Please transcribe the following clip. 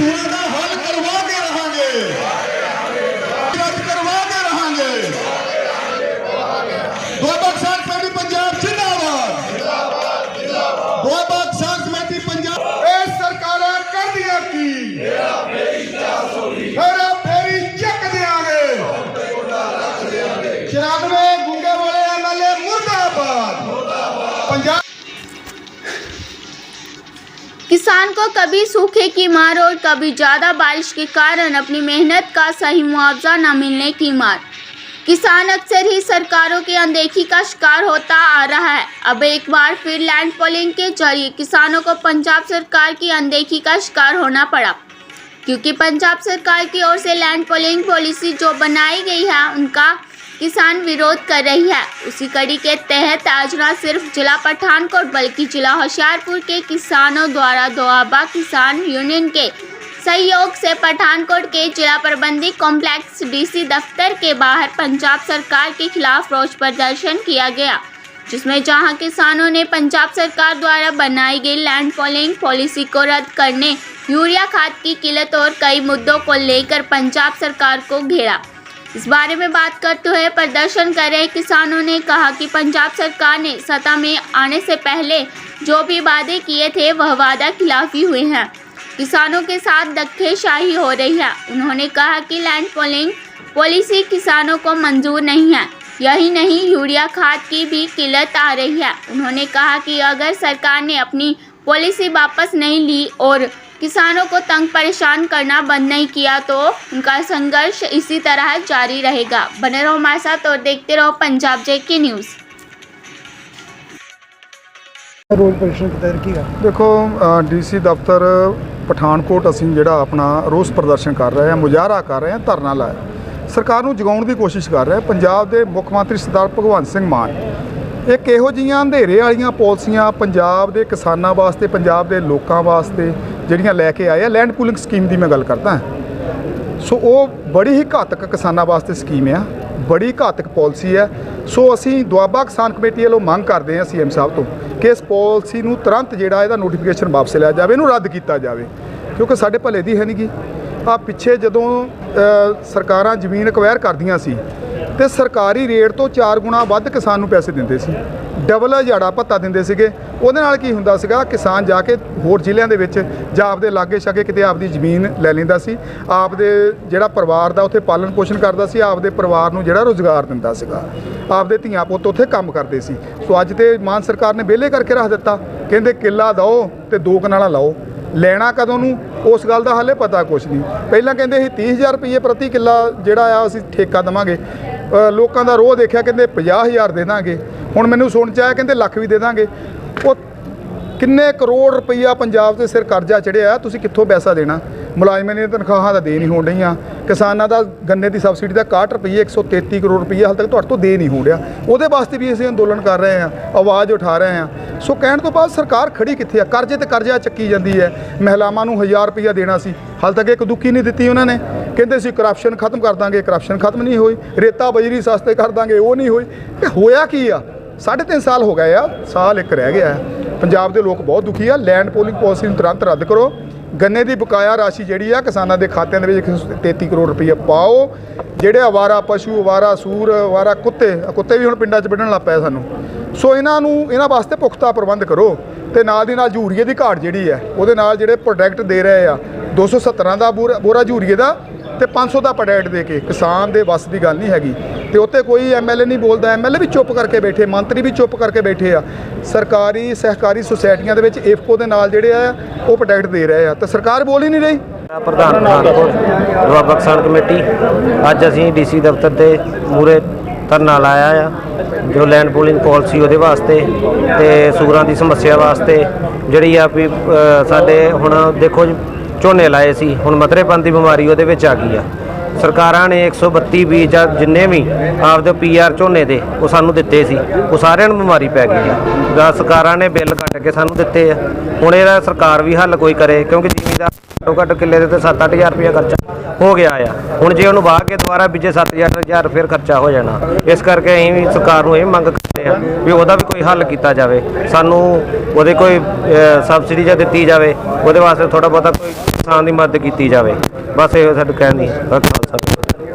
Let's किसान को कभी सूखे की मार और कभी ज़्यादा बारिश के कारण अपनी मेहनत का सही मुआवजा न मिलने की मार। किसान अक्सर ही सरकारों की अनदेखी का शिकार होता आ रहा है। अब एक बार फिर लैंड पोलिंग के ज़रिए किसानों को पंजाब सरकार की अनदेखी का शिकार होना पड़ा। क्योंकि पंजाब सरकार की ओर से लैंड पोलिंग पॉलिसी जो बनाई गई है, उनका किसान विरोध कर रही है। उसी कड़ी के तहत आज न सिर्फ़ जिला पठानकोट, बल्कि जिला होशियारपुर के किसानों द्वारा दोआबा किसान यूनियन के सहयोग से पठानकोट के जिला प्रबंधी कॉम्प्लेक्स डीसी दफ्तर के बाहर पंजाब सरकार के खिलाफ रोष प्रदर्शन किया गया, जिसमें जहाँ किसानों ने पंजाब सरकार द्वारा बनाई गई लैंड पॉलिंग पॉलिसी को रद्द करने, यूरिया खाद की किल्लत और कई मुद्दों को लेकर पंजाब सरकार को घेरा। इस बारे में बात करते हुए प्रदर्शन कर रहे किसानों ने कहा कि पंजाब सरकार ने सत्ता में आने से पहले जो भी वादे किए थे, वह वादा खिलाफी हुए हैं। किसानों के साथ धक्केशाही हो रही है। उन्होंने कहा कि लैंड पोलिंग पॉलिसी किसानों को मंजूर नहीं है। यही नहीं, यूरिया खाद की भी किल्लत आ रही है। उन्होंने कहा कि अगर सरकार ने अपनी पॉलिसी वापस नहीं ली और किसानों को तंग परेशान करना बंद नहीं किया तो उनका संघर्ष इसी तरह जारी रहेगा बने रहो हमारे साथ और देखते रहो पंजाब जे की न्यूज़ ਰੋਜ਼ ਪ੍ਰਦਰਸ਼ਨ ਕੀਤਾ ਕੀ ਗਾ ਦੇਖੋ ਡੀਸੀ ਦਫ਼ਤਰ ਪਠਾਨਕੋਟ ਅਸੀਂ ਜਿਹੜਾ ਆਪਣਾ ਰੋਸ ਪ੍ਰਦਰਸ਼ਨ ਕਰ ਰਹੇ ਹਾਂ ਮੁਜ਼ਾਹਰਾ ਕਰ ਰਹੇ ਹਾਂ ਧਰਨਾ ਲਾਇਆ ਸਰਕਾਰ ਨੂੰ ਜਗਾਉਣ ਦੀ ਕੋਸ਼ਿਸ਼ ਕਰ ਰਹੇ ਹਾਂ ਪੰਜਾਬ ਦੇ ਮੁੱਖ ਮੰਤਰੀ ਸਰਦਾਰ ਭਗਵੰਤ ਸਿੰਘ ਮਾਨ ਇੱਕ ਇਹੋ ਜਿਹੀਆਂ ਅੰਧੇਰੇ ਵਾਲੀਆਂ ਪਾਲਿਸੀਆਂ ਪੰਜਾਬ ਦੇ ਕਿਸਾਨਾਂ ਵਾਸਤੇ ਪੰਜਾਬ ਦੇ ਲੋਕਾਂ ਵਾਸਤੇ ਜਿਹੜੀਆਂ ਲੈ ਕੇ ਆਏ ਆ ਲੈਂਡ ਪੂਲਿੰਗ ਸਕੀਮ ਦੀ ਮੈਂ ਗੱਲ ਕਰਦਾ। ਸੋ ਉਹ ਬੜੀ ਹੀ ਘਾਤਕ ਕਿਸਾਨਾਂ ਵਾਸਤੇ ਸਕੀਮ ਆ, ਬੜੀ ਘਾਤਕ ਪਾਲਿਸੀ ਹੈ ਸੋ ਅਸੀਂ ਦੁਆਬਾ ਕਿਸਾਨ ਕਮੇਟੀ ਵੱਲੋਂ ਮੰਗ ਕਰਦੇ ਹਾਂ ਸੀਐਮ ਸਾਹਿਬ ਤੋਂ ਕਿ ਇਸ ਪਾਲਿਸੀ ਨੂੰ ਤੁਰੰਤ ਜਿਹੜਾ ਇਹਦਾ ਨੋਟੀਫਿਕੇਸ਼ਨ ਵਾਪਸ ਲਿਆ ਜਾਵੇ, ਇਹਨੂੰ ਰੱਦ ਕੀਤਾ ਜਾਵੇ। ਕਿਉਂਕਿ ਸਾਡੇ ਭਲੇ ਦੀ ਹੈ ਨਹੀਂਗੀ ਆ ਪਿੱਛੇ ਜਦੋਂ ਸਰਕਾਰਾਂ ਜ਼ਮੀਨ ਅਕਵਾਇਰ ਕਰਦੀਆਂ ਸੀ ਤੇ ਸਰਕਾਰੀ ਰੇਟ ਤੋਂ 4 ਗੁਣਾ ਵੱਧ ਕਿਸਾਨ ਨੂੰ ਪੈਸੇ ਦਿੰਦੇ ਸੀ। ਡਬਲ ਝਾੜਾ ਭੱਤਾ ਦਿੰਦੇ ਸੀਗੇ। ਉਹਦੇ ਨਾਲ ਕੀ ਹੁੰਦਾ ਸੀਗਾ, ਕਿਸਾਨ ਜਾ ਕੇ ਹੋਰ ਜ਼ਿਲ੍ਹਿਆਂ ਦੇ ਵਿੱਚ ਜਾਂ ਆਪਦੇ ਲਾਗੇ ਛਾਗੇ ਕਿਤੇ ਆਪਦੀ ਜ਼ਮੀਨ ਲੈ ਲੈਂਦਾ ਸੀ। ਆਪਦੇ ਜਿਹੜਾ ਪਰਿਵਾਰ ਦਾ ਉੱਥੇ ਪਾਲਣ ਪੋਸ਼ਣ ਕਰਦਾ ਸੀ, ਆਪਦੇ ਪਰਿਵਾਰ ਨੂੰ ਜਿਹੜਾ ਰੋਜ਼ਗਾਰ ਦਿੰਦਾ ਸੀਗਾ। ਆਪਦੇ ਧੀਆਂ ਪੁੱਤ ਉੱਥੇ ਕੰਮ ਕਰਦੇ ਸੀ। ਸੋ ਅੱਜ ਤੇ ਮਾਨ ਸਰਕਾਰ ਨੇ ਵਿਹਲੇ ਕਰਕੇ ਰੱਖ ਦਿੱਤਾ। ਕਹਿੰਦੇ ਕਿੱਲਾ ਦਿਓ ਤੇ ਦੋ ਕਨਾਲਾਂ ਲਾਓ। ਲੈਣਾ ਕਦੋਂ ਨੂੰ? ਉਸ ਗੱਲ ਦਾ ਹਾਲੇ ਪਤਾ ਕੁਛ ਨਹੀਂ। ਪਹਿਲਾਂ ਕਹਿੰਦੇ ਸੀ 30000 ਰੁਪਏ ਪ੍ਰਤੀ ਕਿੱਲਾ ਜਿਹੜਾ ਆ, ਅਸੀਂ ਠੇਕਾ ਦਵਾਂਗੇ। ਲੋਕਾਂ ਦਾ ਰੋਹ ਦੇਖਿਆ, ਕਹਿੰਦੇ 50000 ਦੇ ਦਾਂਗੇ। ਹੁਣ ਮੈਨੂੰ ਸੁਣ ਚ ਆਇਆ, ਕਹਿੰਦੇ ਲੱਖ ਵੀ ਦੇ ਦਾਂਗੇ। ਉਹ ਕਿੰਨੇ ਕਰੋੜ ਰੁਪਈਆ ਪੰਜਾਬ ਦੇ ਸਿਰ ਕਰਜ਼ਾ ਚੜਿਆ ਤੁਸੀਂ ਕਿੱਥੋਂ ਪੈਸਾ ਦੇਣਾ? ਮੁਲਾਜ਼ਮਾਂ ਦੀਆਂ ਤਨਖਾਹਾਂ ਤਾਂ ਦੇ ਨਹੀਂ ਹੋਣ ਰਹੀਆਂ ਕਿਸਾਨਾਂ ਦਾ ਗੰਨੇ ਦੀ ਸਬਸਿਡੀ ਦਾ 61 ਰੁਪਏ 133 ਕਰੋੜ ਰੁਪਈਆ ਹਾਲ ਤੱਕ ਤੁਹਾਡੇ ਤੋਂ ਦੇ ਨਹੀਂ ਹੋ ਰਿਹਾ ਉਹਦੇ ਵਾਸਤੇ ਵੀ ਅਸੀਂ ਅੰਦੋਲਨ ਕਰ ਰਹੇ ਹਾਂ, ਆਵਾਜ਼ ਉਠਾ ਰਹੇ ਹਾਂ। ਸੋ ਕਹਿਣ ਤੋਂ ਬਾਅਦ ਸਰਕਾਰ ਖੜੀ ਕਿੱਥੇ ਆ? ਕਰਜ਼ੇ ਤੇ ਕਰਜ਼ਾ ਚੱਕੀ ਜਾਂਦੀ ਹੈ। ਮਹਿਲਾਵਾਂ ਨੂੰ 1000 ਰੁਪਈਆ ਦੇਣਾ ਸੀ। ਹਾਲ ਤੱਕ ਇੱਕ ਦੁੱਕੀ ਨਹੀਂ ਦਿੱਤੀ ਉਹਨਾਂ ਨੇ। ਕਹਿੰਦੇ ਸੀ ਕਰਪਸ਼ਨ ਖਤਮ ਕਰ ਦਾਂਗੇ ਕਰਪਸ਼ਨ ਖਤਮ ਨਹੀਂ ਹੋਈ, ਰੇਤਾ ਬਜਰੀ ਸਸਤੇ ਕਰ ਦਾਂਗੇ, ਉਹ ਨਹੀਂ ਹੋਈ। ਇਹ ਹੋਇਆ ਕੀ ਆ? ਸਾਢੇ ਤਿੰਨ ਸਾਲ ਹੋ ਗਏ ਆ, ਸਾਲ ਇੱਕ ਰਹਿ ਗਿਆ। ਪੰਜਾਬ ਦੇ ਲੋਕ ਬਹੁਤ ਦੁਖੀ ਆ ਲੈਂਡ ਪੋਲਿੰਗ ਪਾਲਿਸੀ ਨੂੰ ਤੁਰੰਤ ਰੱਦ ਕਰੋ। ਗੰਨੇ ਦੀ ਬਕਾਇਆ ਰਾਸ਼ੀ ਜਿਹੜੀ ਆ, ਕਿਸਾਨਾਂ ਦੇ ਖਾਤਿਆਂ ਦੇ ਵਿੱਚ 133 ਕਰੋੜ ਰੁਪਏ ਪਾਓ। ਜਿਹੜੇ ਅਵਾਰਾ ਪਸ਼ੂ ਅਵਾਰਾ ਸੂਰ ਅਵਾਰਾ ਕੁੱਤੇ ਕੁੱਤੇ ਵੀ ਹੁਣ ਪਿੰਡਾਂ 'ਚ ਵੱਢਣ ਲੱਗ ਪਏ ਸਾਨੂੰ। ਸੋ ਇਹਨਾਂ ਨੂੰ, ਇਹਨਾਂ ਵਾਸਤੇ ਪੁਖਤਾ ਪ੍ਰਬੰਧ ਕਰੋ ਤੇ ਨਾਲ ਦੀ ਨਾਲ ਯੂਰੀਏ ਦੀ ਘਾਟ ਜਿਹੜੀ ਹੈ ਉਹਦੇ ਨਾਲ ਜਿਹੜੇ ਪ੍ਰੋਡਕਟ ਦੇ ਰਹੇ ਆ 217 ਦਾ ਬੋਰਾ ਬੋਰਾ ਯੂਰੀਏ ਦਾ ਤੇ 500 ਦਾ ਪ੍ਰੋਡਕਟ ਦੇ ਕੇ ਕਿਸਾਨ ਦੇ ਵੱਸ ਦੀ ਗੱਲ ਨਹੀਂ ਹੈਗੀ। ਤੇ ਉੱਤੇ ਕੋਈ ਐਮਐਲਏ ਨਹੀਂ ਬੋਲਦਾ ਐਮਐਲਏ ਵੀ ਚੁੱਪ ਕਰਕੇ ਬੈਠੇ ਮੰਤਰੀ ਵੀ ਚੁੱਪ ਕਰਕੇ ਬੈਠੇ ਆ। ਸਰਕਾਰੀ ਸਹਿਕਾਰੀ ਸੁਸਾਇਟੀਆਂ ਦੇ ਵਿੱਚ ਇਫਕੋ ਦੇ ਨਾਲ ਜਿਹੜੇ ਆ ਉਹ ਪ੍ਰੋਡਕਟ ਦੇ ਰਹੇ ਆ। ਤੇ ਸਰਕਾਰ ਬੋਲ ਹੀ ਨਹੀਂ ਰਹੀ। ਮੇਰਾ ਪ੍ਰਧਾਨ ਪਠਾਨਕੋਟ ਦੁਆਬਾ ਕਿਸਾਨ ਕਮੇਟੀ ਅੱਜ ਅਸੀਂ ਡੀਸੀ ਦਫ਼ਤਰ ਦੇ ਮੂਰੇ ਧਰਨਾ ਲਾਇਆ ਆ ਜੋ ਲੈਂਡ ਪੂਲਿੰਗ ਪਾਲਿਸੀ ਉਹਦੇ ਵਾਸਤੇ ਤੇ ਸੂਰਾਂ ਦੀ ਸਮੱਸਿਆ ਵਾਸਤੇ ਜਿਹੜੀ ਆ ਵੀ ਸਾਡੇ ਹੁਣ ਦੇਖੋ ਜੀ, ਝੋਨੇ ਲਾਏ ਸੀ, ਹੁਣ ਮਤਰੇਪਨ ਦੀ ਬਿਮਾਰੀ ਉਹਦੇ ਵਿੱਚ ਆ ਗਈ ਆ। ਸਰਕਾਰਾਂ ਨੇ 132 ਬੀਜ ਜਾਂ ਜਿੰਨੇ ਵੀ ਆਪਦੇ ਪੀਆਰ ਝੋਨੇ ਦੇ, ਉਹ ਸਾਨੂੰ ਦਿੱਤੇ ਸੀ। ਉਹ ਸਾਰਿਆਂ ਨੂੰ ਬਿਮਾਰੀ ਪੈ ਗਈ ਆ। ਜਾਂ ਸਰਕਾਰਾਂ ਨੇ ਬਿੱਲ ਕੱਟ ਕੇ ਸਾਨੂੰ ਦਿੱਤੇ ਆ। ਹੁਣ ਇਹਦਾ ਸਰਕਾਰ ਵੀ ਹੱਲ ਕੋਈ ਕਰੇ, ਕਿਉਂਕਿ ਜ਼ਿਮੀਦਾਰ ਘੱਟੋ ਘੱਟ ਕਿੱਲੇ ਦੇ ਤੇ 7-8000 ਰੁਪਏ ਖਰਚਾ ਹੋ ਗਿਆ ਆ। ਹੁਣ ਜੇ ਉਹਨੂੰ ਵਾਹ ਕੇ ਦੁਬਾਰਾ ਬੀਜੇ 7-8000 ਫਿਰ ਖਰਚਾ ਹੋ ਜਾਣਾ। ਇਸ ਕਰਕੇ ਅਸੀਂ ਵੀ ਸਰਕਾਰ ਨੂੰ ਇਹ ਮੰਗ ਕਰਦੇ ਆ ਵੀ ਉਹਦਾ ਵੀ ਕੋਈ ਹੱਲ ਕੀਤਾ ਜਾਵੇ। ਸਾਨੂੰ ਉਹਦੇ ਕੋਈ ਸਬਸਿਡੀ ਜਾਂ ਦਿੱਤੀ ਜਾਵੇ। ਉਹਦੇ ਵਾਸਤੇ ਥੋੜਾ ਬਹੁਤਾ ਕੋਈ ਕਿਸਾਨ ਦੀ ਮਦਦ ਕੀਤੀ ਜਾਵੇ। ਬਸ ਇਹ ਸਾਡੇ ਕਹਿਣ ਦੀ ਬਸ ਖਾਲਸਾ